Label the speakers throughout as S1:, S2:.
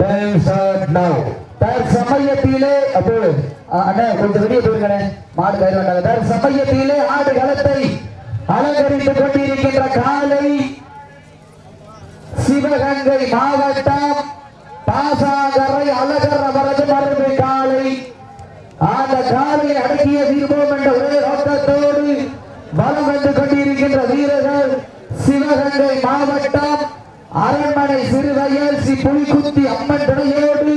S1: Time அப்போ அஹ், கொஞ்சம் வெளியே போயிருக்கண்ணே மாடு கயிறு வந்தாங்க. தற்சமயத்திலே ஆடு களத்தை அலங்கரித்துக் கொண்டிருக்கின்ற காலை சிவகங்கை மாவட்டம் பாசாங்கரை அழகர் அவரது மரபு காலை. அந்த காலை அடக்கிய தீர்வோம் என்ற ஒரே நோக்கத்தோடு பலம் வந்து கொண்டிருக்கின்ற வீரர்கள் சிவகங்கை மாவட்டம் அரண்மனை சிறுவயல் சி புலிக்குத்தி அம்மன் துணையோடு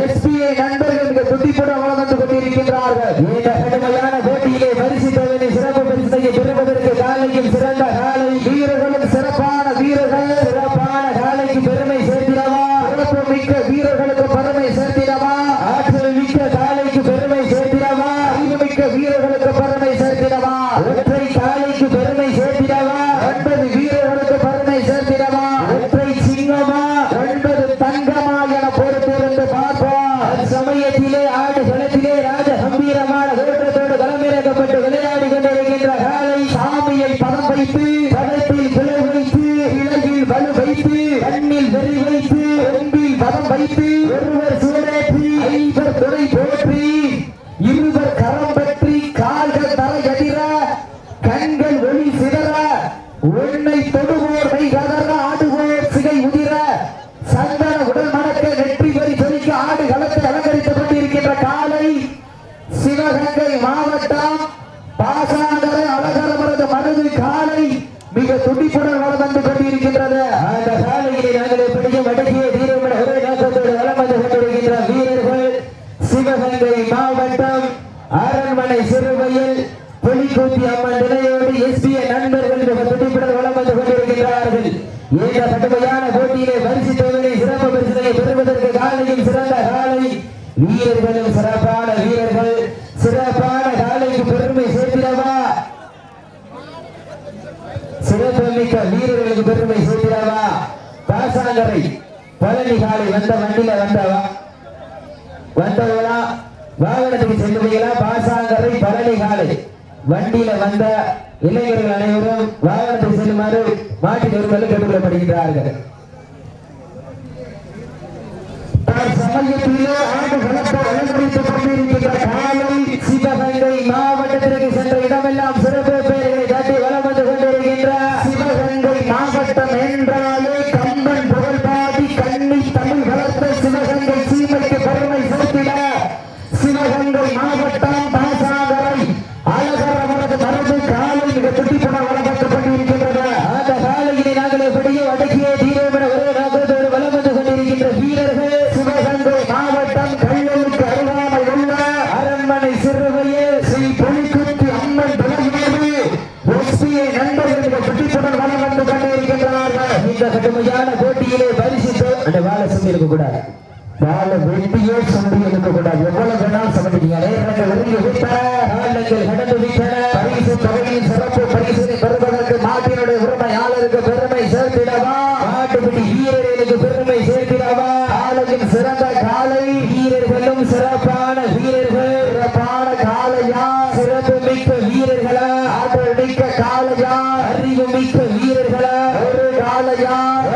S1: எஸ்பிஐ நண்பர்கள் மிக துடிப்புடன் வளம் வந்து கொண்டிருக்கின்றார்கள் இந்த கடுமையான போட்டியிலே பரிசு தொகையை சிறப்பு பரிசையை பெறுவதற்கு காலையும் சிறந்த காலை வீரர்களும் சிறப்பான வீரர்கள் சிறப்பான காலைக்கு பெருமை சேர்த்திடவா சிறப்பு மிக்க வீரர்களுக்கு பெருமை சேர்த்திடவா ஆற்றல் மிக்க காலைக்கு பெருமை சேர்த்திடவா அறிவு மிக்க வீரர்களுக்கு பெருமை சேர்த்திடவா ஒற்றை காலைக்கு பெருமை சேர்த்திடவா ஒன்பது வீரர்களுக்கு பெருமை சேர்த்திடவா ஒற்றை சிங்கமா ஒன்பது தங்கமா என பொறுத்திருந்து பார்ப்போம் ஆலயத்திலே ஆடு களத்திலே சிவகங்கை மாவட்டம் பாசாந்தரை அழகரமரது மனது காலை மிக துடிப்புடன் வளம் கொண்டிருக்கின்றது. அந்த சாலையை நாங்கள் எப்படியும் வடக்கி வீரமன ஒரே நோக்கத்தோடு வளம் வந்து கொண்டிருக்கின்ற வீரர்கள் சிவகங்கை மாவட்டம் அரண்மனை சிறுவையில் புலிக்கூத்தி அம்மன் நிலையோடு எஸ்பிஐ நண்பர்கள் மிக துடிப்புடன் வளம் வந்து கொண்டிருக்கின்றார்கள் இந்த கடுமையான போட்டியிலே பரிசு தொகையை சிறப்பு பரிசுகளை பெறுவதற்கு காலையும் சிறந்த காலை வீரர்களும் சிறப்பான வீரர்கள் சிறப்பான காலைக்கு பெருமை சேர்த்திடவா சிறப்புமிக்க வீரர்களுக்கு பெருமை சேர்த்திடவா பாசாங்கரை பழனி காலை வந்த வண்டியில வந்தவா? வந்தவளா? வாகனத்துக்கு செல்லுவீங்களா பாசாங்கரை பழனி காலை வண்டியில வந்த இளைஞர்கள் அனைவரும் வாகனத்துக்கு செல்லுமாறு மாட்டின் ஒருவர்கள் கேட்டுக்கொள்ளப்படுகின்றார்கள் சமயத்திலே ஆண்டு களத்தை அலங்கரித்துக் கொண்டிருக்கின்ற காலை சிவகங்கை மாவட்டத்திற்கு சென்ற இடமெல்லாம் சிறப்பு பெயர்கள் தாண்டி வலம் வந்து கொண்டிருக்கின்ற சிவகங்கை மாவட்டம் என்றாலே கம்பன் புகழ்பாடி கண்ணி தமிழ் வளர்த்த சிவகங்கை சீமைக்கு பெருமை சேர்த்திட சிவகங்கை மாவட்டம் பாசாகரை அழகர் அவரது மரபு காலை மிக துடிப்புடன் வளர்த்துக் கொண்டிருக்கின்றது அந்த காலையிலே நாங்கள் எப்படியோ அடக்கிய தீரமென ஒரே நோக்கத்தோடு வலம் வந்து கொண்டிருக்கின்ற வீரர்கள் சிவகங்கை மாவட்டம் கல்லூருக்கு அருகாமை உள்ள அரண்மனை சிறுவையில் ஸ்ரீ புலிக்குத்தி அம்மன் துணையோடு எஸ்பிஐ நண்பர்கள் மிக துடிப்புடன் வலம் வந்து கொண்டிருக்கின்றார்கள் இந்த கடுமையான போட்டியிலே பரிசித்து அந்த வாழை சொல்லி இருக்க கூடாது வாழை வெட்டியே சொல்லி இருக்க கூடாது எவ்வளவு வேணாலும் சமைக்கிறீங்க நேரங்கள் ஒருங்கி விட்டன காலங்கள் கடந்து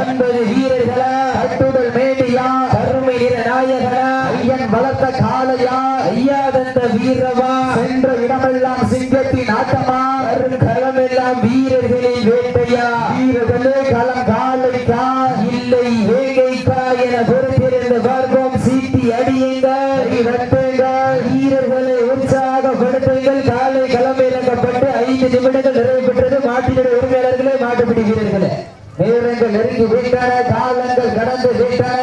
S1: ஒன்பது வீரர்களா? கட்டுடல் மேடியா கருமை நிற நாயகனா ஐயன் வளர்த்த காலையா ஐயா தந்த வீரவா? சென்ற இடமெல்லாம் சிங்கத்தின் ஆட்டமா வரும் களமெல்லாம் வீரர்களின் வேட்டையா வீரர்களே களம் காலைக்கா இல்லை வேங்கைக்கா என பொறுத்திருந்த பார்ப்போம் சீட்டி அடியுங்கள் வெட்டுங்கள் வீரர்களை உற்சாகப்படுத்துங்கள் காலை களமிறக்கப்பட்டு ஐந்து நிமிடங்கள் நிறைவு பெற்றது மாட்டினுடைய உரிமையாளர்களே மாட்டுப்பிடி வீரர்களே நேரங்கள் நெருங்கி விட்டன கடந்து விட்டன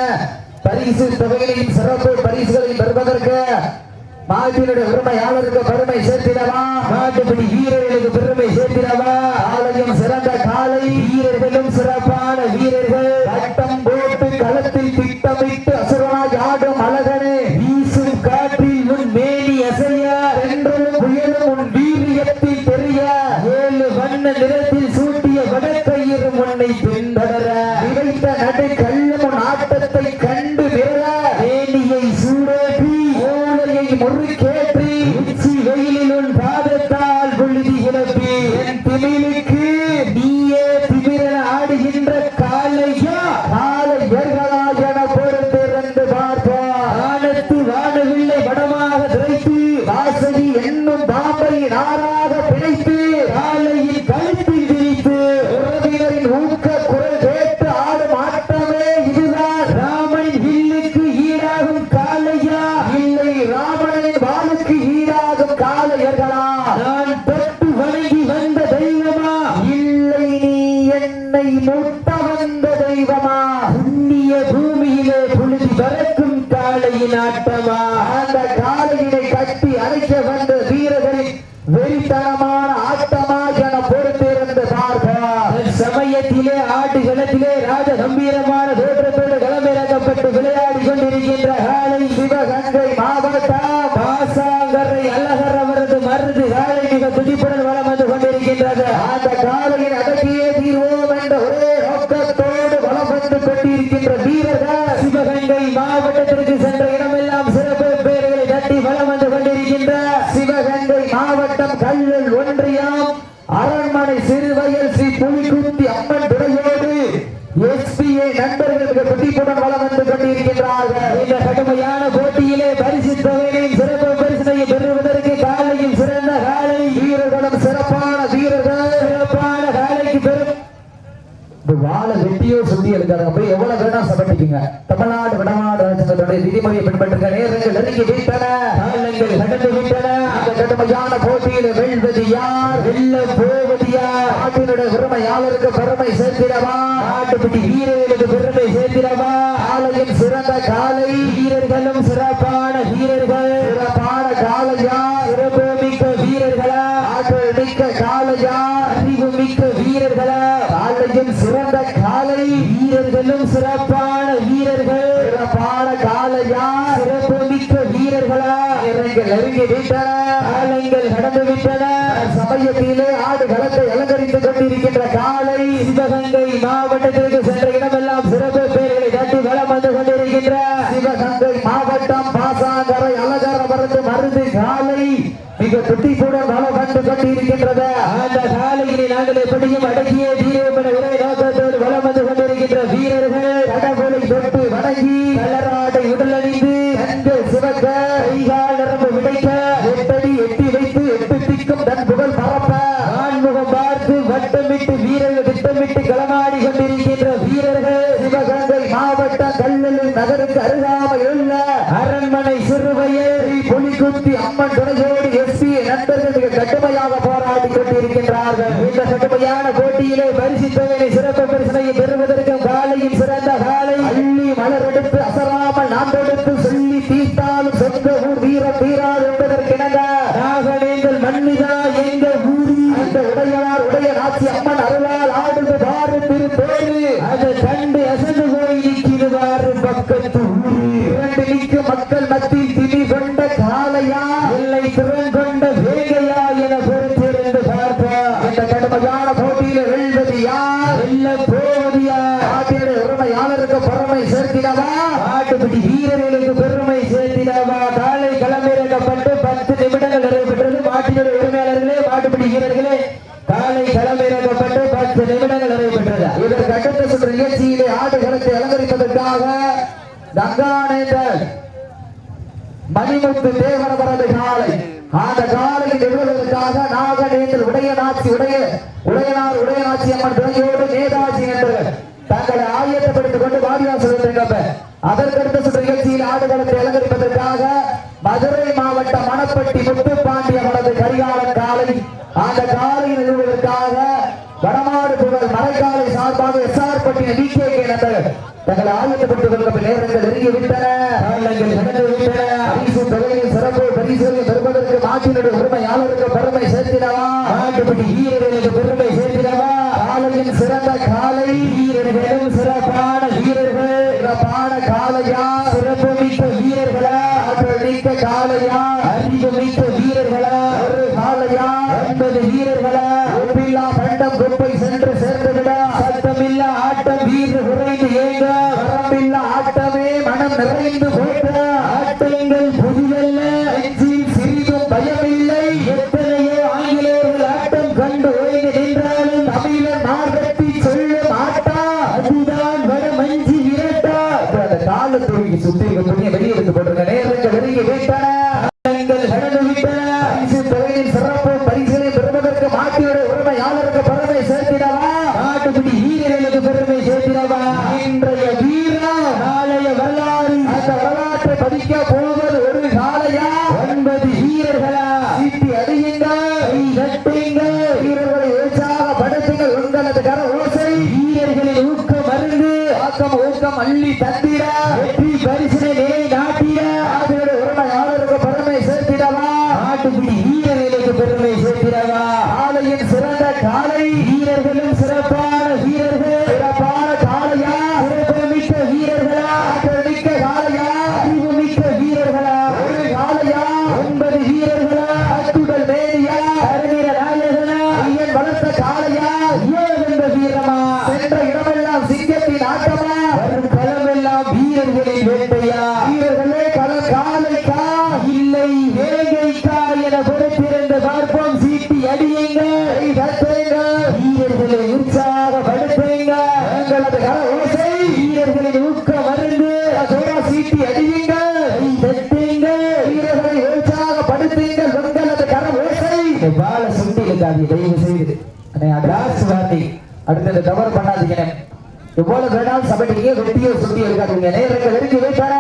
S1: பரிசு தொகைகளையும் சிறப்பு பரிசுகளையும் பெறுவதற்கு மாட்டினுடைய உரிமையாளருக்கு பெருமை சேர்த்திடவா? மாட்டுப்பிடி வீரர்களுக்கு பெருமை சேர்த்திடவா? ஆலயம் சிறந்த காலை வீரர்களும் சிறப்பான வீரர்கள். வட்டம் போட்டு களத்தில் திட்டமிட்டு பாசாங்கரை அல்லகர் அவரது மருந்து காலை மிக துடிப்புடன் வளம் வந்து கொண்டிருக்கின்றது. அந்த காலையின் அடக்கியே தீர்வோம் என்ற ஒரே நோக்கத்தோடு வளம் வந்து கொண்டிருக்கின்ற வீரர்கள் சிவகங்கை மாவட்டத்திற்கு சென்ற இடமெல்லாம் சிறப்பு பெயர்களை தட்டி வளம் வந்து கொண்டிருக்கின்ற சிவகங்கை மாவட்டம் கல்லல் ஒன்றியம் அரண்மனை சிறுவயல் ஸ்ரீ புலிகுத்தி அம்மன் துறையோடு எஸ்பிஐ நண்பர்கள் மிக துடிப்புடன் வளம் வந்து கொண்டிருக்கின்றார்கள் இந்த கடுமையான போட்டியிலே பரிசு தொகையினையும் சிறப்பு பரிசினை பெறுவதற்கு காலையில் சிறந்த காலை வீரர்களும் சிறப்பான வீரர்கள் சிறப்பான வேலைக்கு பெரும் வாழை வெட்டியோ சுத்தி இருக்காங்க. போய் எவ்வளவு வேணா சபட்டிக்குங்க தமிழ்நாடு வடநாடு அரசாங்கத்துடைய விதிமுறையை பின்பற்றுங்க. நேரங்கள் நெருங்கி வீட்டன. காலங்கள் கடந்து அந்த கடுமையான போட்டியில வெல்வது யார்? வெல்ல போவது யார்? நாட்டினுடைய பெருமையாளருக்கு பெருமை சேர்க்கிறவா நாட்டுப்பட்டி வீரர்களுக்கு பெருமை சேர்க்கிறவா ஆலயம் சிறந்த காலை வீரர்களும் சிறப்பான வீரர்கள். சிறப்பான காலையா சிறப்பு மிக்க வீரர்களா ஆற்றல் மிக்க காலையா அறிவு மிக்க வீரர்களா? காலையும் சிறந்த காலை வீரர்களும் சிறப்பான வீரர்கள். சிறப்பான காலையா சிறப்பு மிக்க வீரர்களா? இறங்கள் நெருங்கி விட்டன காலங்கள் கடந்து விட்டன சமயத்திலே ஆடு களத்தை அலங்கரித்துக் கொண்டிருக்கின்ற காலை சிவகங்கை மாவட்டத்திற்கு சென்ற இடமெல்லாம் சிறப்பு பேர்களை தட்டி வளம் வந்து கொண்டிருக்கின்ற சிவகங்கை மாவட்டம் பாசாங்கரை அலங்காரவரது மருந்து மருந்து காலை மிக துட்டிப்புடன் வளம் வந்து கொண்டிருக்கின்றது அந்த காலையினை நாங்கள் எப்படியும் அடக்கிய தீரம் என ஒரே நோக்கத்தோடு வளம் வந்து கொண்டிருக்கின்ற வீரர்கள் கடவுளை தொட்டு வணங்கி கலராடை உடலணிந்து கண்கள் சிவக்க கைகால் நரம்பு விடைக்க எட்டடி எட்டி வைத்து எட்டு திக்கும் தன் புகழ் பரப்ப ஆண்முகம் பார்த்து வட்டமிட்டு வீரர்கள் திட்டமிட்டு களமாடி கொண்டிருக்கின்ற வீரர்கள் சிவகங்கை மாவட்டம் கல்லூர் நகருக்கு அருகாமையில் உள்ள அரண்மனை சிறுவையில் புலிகுத்தி அம்மன் துணையோடு எஸ்பி நண்பர்கள் மிக கடுமையாக போராடி கொண்டிருக்கின்றார்கள் இந்த கடுமையான போட்டியிலே பரிசு தொகையை சிறப்பு பரிசனையை பெறுவதற்கும் காலையும் சிறந்த காலை அள்ளி மலர் எடுத்து அசராமல் நாம் எடுத்து சொல்லி தீட்டாலும் சொந்த ஊர் வீரம் வீராது என்பதற்கிணங்க நாகனேந்தல் மண்ணிதா எங்க ஊரி அந்த உடையார் உடைய நாச்சி அம்மன் அருளால் ஆடுது பாரு திருப்பேரு அது கண்டு அசந்து போய் நிற்கிறவாறு பக்கத்து ஊரு இரண்டு நிற்கும் மக்கள் மத்தியில் திணி கொண்ட காளையா இல்லை திறன் கொண்ட வேகையா என பொறுத்திருந்து பார்ப்போம் இந்த கடுமையான போட்டியில வெல்வது யார் வெல்ல போவது யார் நாட்டினுடைய உரிமையாளருக்கு பெருமை சேர்த்திடவா நாட்டுப்படி வீரர்களுக்கு பெருமை சேர்த்திடவா காலை களமிறக்கப்பட்டு பத்து நிமிடங்கள் நிறைவேற்றது மாட்டினுடைய உரிமையாளர்களே மாட்டுப்படி வீரர்களே காலை களமிறக்கப்பட்டு பத்து நிமிடங்கள் நிறைவேற்றது இதற்கு அடுத்த சுற்று நிகழ்ச்சியிலே ஆடுகளத்தை அலங்கரிப்பதற்காக கங்கானேந்தர் மணிமுத்து தேவரவரது காலை. அந்த காலையில் நிறுவதற்காக நாகநேந்தர் உடையநாச்சி உடைய உடையனார் உடையநாச்சி அம்மன் துணையோடு நேதாஜி என்று தங்களை ஆயத்தப்படுத்திக் கொண்டு வாடிவாசல் அதற்கடுத்த சுற்று நிகழ்ச்சியில் ஆடுகளத்தை அலங்கரிப்பதற்காக மதுரை மாவட்டம் மணப்பட்டி முத்து பாண்டிய மனது கரிகால காலை. அந்த காலையை நிறுவதற்காக வடமாடு புகழ் மறைக்காலை சார்பாக எஸ்ஆர் பட்டின டி கே கே நண்பர்கள் தங்களை ஆயுதப்பட்டு கொள்ளும் நேரங்கள் நெருங்கி சிறப்பு பரிசுகளை பெறுவதற்கு நாட்டினுடைய உரிமையாளருக்கு பெருமை சேர்த்திடவா? நாட்டுப்படி வீரர்களுக்கு பெருமை சேர்த்திடவா? காலையின் சிறந்த காலை வீரர்களும் சிறப்பான வீரர்கள். சிறப்பான காலையா சிறப்பு மிக்க வீரர்களா? ஆற்றல் காலையா அறிவு மிக்க வீரர்களா? ஒரு காலையா ஒன்பது வீரர்களா? ஒப்பில்லா பண்டம் குப்பை சென்று சேர்ந்துவிட பெருமை சேர்க்கிறவா காலையின் சிறந்த காலை வீரர்களும் சிறப்பான வீரர்கள் சிறப்பான காளையா சிறப்புமிக்க வீரர்களா ஆற்றல்மிக்க காளையா அறிவுமிக்க வீரர்களா ஒரு காளையா ஒன்பது வீரர்களா அத்துடல் மேரியா அருகிற நாயகனா ஐயன் வளர்த்த காளையா ஏவென்ற வீரமா சென்ற இடமெல்லாம் சிங்கத்தின் ஆட்டமா வரும் களமெல்லாம் வீரர்களின் வேட்டையா வீரர்களே கள காலைக்கா இல்லை வேகைக்கா என பொறுத்திருந்த பார்ப்போம் சீட்டி அடியுங்க தட்டுங்க வீரர்களை உற்சாகப்படுத்துங்க எங்களது கர ஓசை வீரர்களின் ஊக்க மருந்து அதோட சீட்டி அடியுங்க தட்டுங்க வீரர்களை உற்சாகப்படுத்துங்க உங்களது கர ஓசை பால சுண்டி இருக்காது தயவு செய்து லாஸ்ட் வார்த்தை அடுத்தது தவறு பண்ணாதீங்க எவ்வளவு வேணாலும் சபையிலேயே வெட்டியோ சுட்டியோ இருக்காதுங்க நேரங்கள் நெருங்கி வைத்தன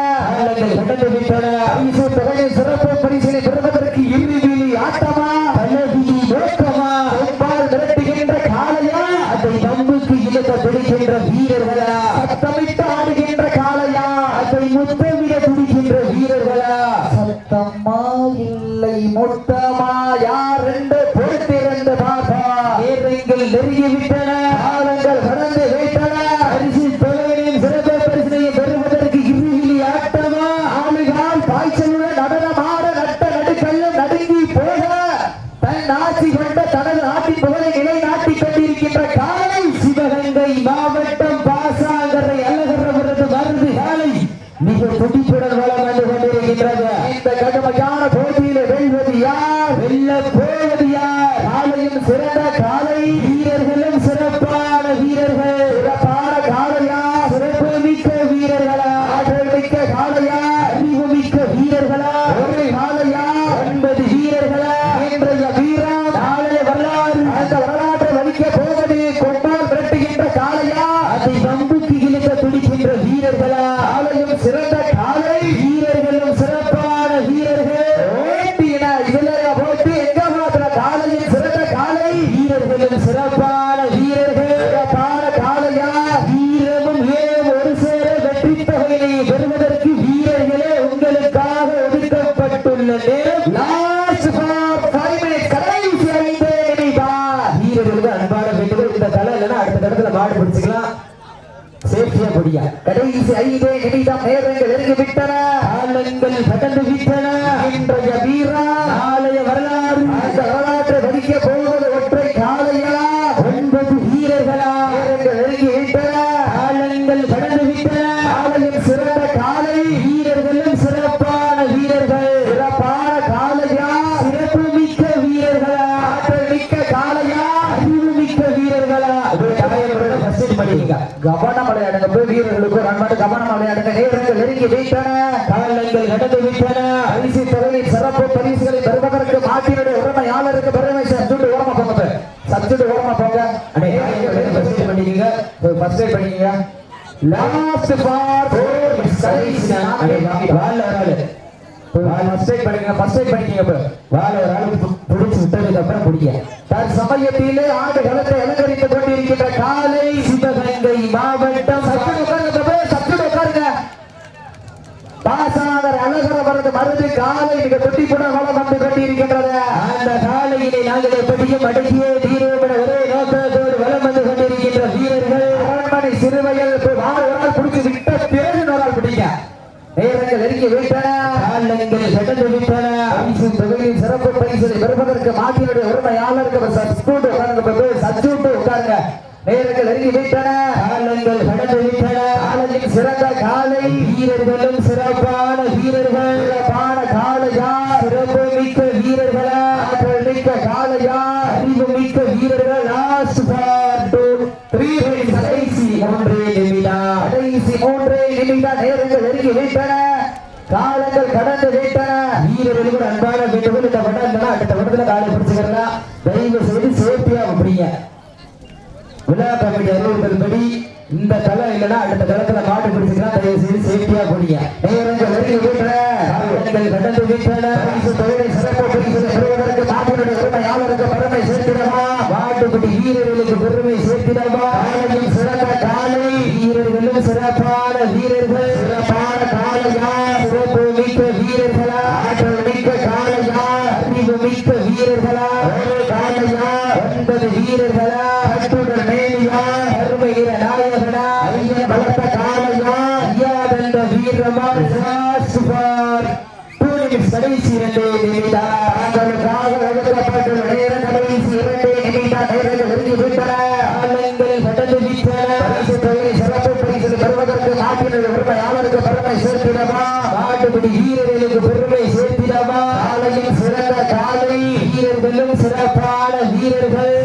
S1: கடந்து தொகையை சிறப்பு பரிசினை பெறுவதற்கு இறுதி ஆட்டமா? பல்லவியில் நோக்கமா? அதை நம்புக்கு வீரர்களா? சத்தமிட்டு ஆடுகின்ற அதை முத்தமிட துடிக்கின்ற வீரர்களா? சத்தம்மா இல்லை முத்த மிக துடிப்புடன் வளம் வந்து கொண்டிருக்கின்றது இந்த கடுமையான போட்டியில வெல்வது யார் வெல்ல போவது யார் காலையும் சிறந்த காலை வீரர்களும் சிறப்பான வீரர்கள் சிறப்பான காளையா சிறப்பு மிக்க வீரர்களா ஆற்றல் மிக்க காளையா அறிவு மிக்க வீரர்களா ஒரு காளையா ஒன்பது வீரர்களா இன்றைய வீரம் நாளைய வரலாறு அந்த வரலாற்றை வலிக்க போவது கொண்டால் விரட்டுகின்ற காளையா அதை நம்புக்கு இழுக்க துடிக்கின்ற வீரர்களா காலையும் சிறந்த காலை வீரர்களும் சிறப்பான வீரர்கள் ஓட்டின இதுல போட்டு எங்க மாத்திர காலையும் சிறந்த காலை வீரர்களும் சிறப்பான வீரர்கள் சிறப்பான காளையா வீரமும் ஏன் ஒரு சேர வெற்றி தொகையினை பெறுவதற்கு வீரர்களே உங்களுக்காக ஒதுக்கப்பட்டுள்ள நேரம் லாஸ்ட் ஃபார் ஃபைவ் மினிட்ஸ் கடைசி ஐந்து நிமிடம் வீரர்களுக்கு அன்பான வேண்டுகோள் இந்த தலை இல்லைன்னா அடுத்த இடத்துல மாடு பிடிச்சிக்கலாம் பொடியா கடைசி ஐந்தே நிமிடம் நேரங்கள் நெருங்கி விட்டன காலங்கள் கடந்து விட்டன இன்றைய வீரா நாளைய வரலாறு அந்த வரலாற்றை வகிக்க போவது ஒற்றை காலையா ஒன்பது வீரர்களா நேரங்கள் நெருங்கி விட்டன காலங்கள் கடந்து விட்டன காலையும் சிறந்த காலை வீரர்களும் சிறப்பான வீரர்கள் சிறப்பான காலையா சிறப்பு மிக்க வீரர்களா ஆற்றல் மிக்க காலையா அறிவு மிக்க வீரர்களா கவனம் விளையாடுங்க போய் வீரர்களுக்கு நண்பன் கவனம் விளையாடுங்க நேரங்கள் நெருங்கி வைத்தன காலங்கள் கடந்து விட்டன. பரிசு தொகையின் சிறப்பு பரிசுகளை பெறுவதற்கு மாட்டினுடைய உரிமையாளருக்கு பெருமை சச்சுட்டு ஓரமா போங்க சச்சுட்டு ஓரமா போங்க. அடே ஃபர்ஸ்ட் ஃபர்ஸ்ட் லாஸ்ட் ஃபோர் அடே வராது பண்ணிக்கங்க. இப்ப. வாழ ஒரு ஆளு பிடிச்சு விட்டதுக்கு அப்புறம் பிடிக்க தற்சமயத்திலே ஆண்டு களத்தை அலங்கரித்துக் கொண்டிருக்கின்ற காலை சித்த மாவட்டம் சத்து உட்காருங்க தம்பி, சத்துடு உட்காருங்க பாசாதர் அழகர வரது மருந்து காலை மிக துட்டிப்புடன் வளம் வந்து கொண்டிருக்கின்றது அந்த காலையினை நாங்கள் எப்படியும் அடக்கியே தீர்வோம் என ஒரே நோக்கத்தோடு வளம் வந்து கொண்டிருக்கின்ற வீரர்கள். அரண்மனை சிறுவையில் வாழ பிடிச்சு விட்ட பிறகு நாள் பிடிக்க நேரங்கள் நெருங்கி விட்டன. காலங்கள் கடந்து விட்டன. பரிசு தொகையின் சிறப்பு பரிசை பெறுவதற்கு மாட்டினுடைய உரிமையாளருக்கு சச்சூட்டு உட்காருங்க சச்சூட்டு உட்காருங்க. நேரங்கள் நெருங்கி விட்டன. காலங்கள் கடந்து விட்டன. காலையில் சிறந்த காலை. வீரர்களும் சிறப்பான வீரர்கள் சிறப்பான காளையா சிறப்பு மிக்க வீரர்களா ஆற்றல் மிக்க காளையா அறிவு மிக்க வீரர்கள் லாஸ்ட் ஃபார் டூ த்ரீ கடைசி மூன்றே நிமிடம் கடைசி மூன்றே நேரங்கள் நெருங்கி விட்டன காலங்கள் கடந்து விட்டன வீரர்கள் கூட அன்பான வேண்டுகோள் இந்த வட்டம் இல்லைன்னா அடுத்த வட்டத்துல காலை தயவு செய்து சேஃப்டியா அப்படிங்க விழா கமிட்டி அறிவுறுத்தல்படி இந்த தலை இல்லைன்னா அடுத்த தளத்துல மாட்டு தயவு செய்து சேஃப்டியா போனீங்க. நேரங்கள் நெருங்கி விட்டன காலங்கள் கடந்து விட்டன தொழிலை சிறப்பு பெறுவதற்கு மாட்டினுடைய பெருமை சேர்த்திடமா மாட்டுக்குட்டி வீரர்களுக்கு பெருமை பரிசு பரிசு சிறப்பு பரிசு பெறுவதற்கு நாட்டினுடைய பெருமை யாருக்கு பெருமை சேர்த்திடவா
S2: நாட்டுப்படி வீரர்களுக்கு பெருமை சேர்த்திடவா?
S1: காலையில் சிறந்த காலை
S2: வீரர்களும் சிறப்பான வீரர்கள்.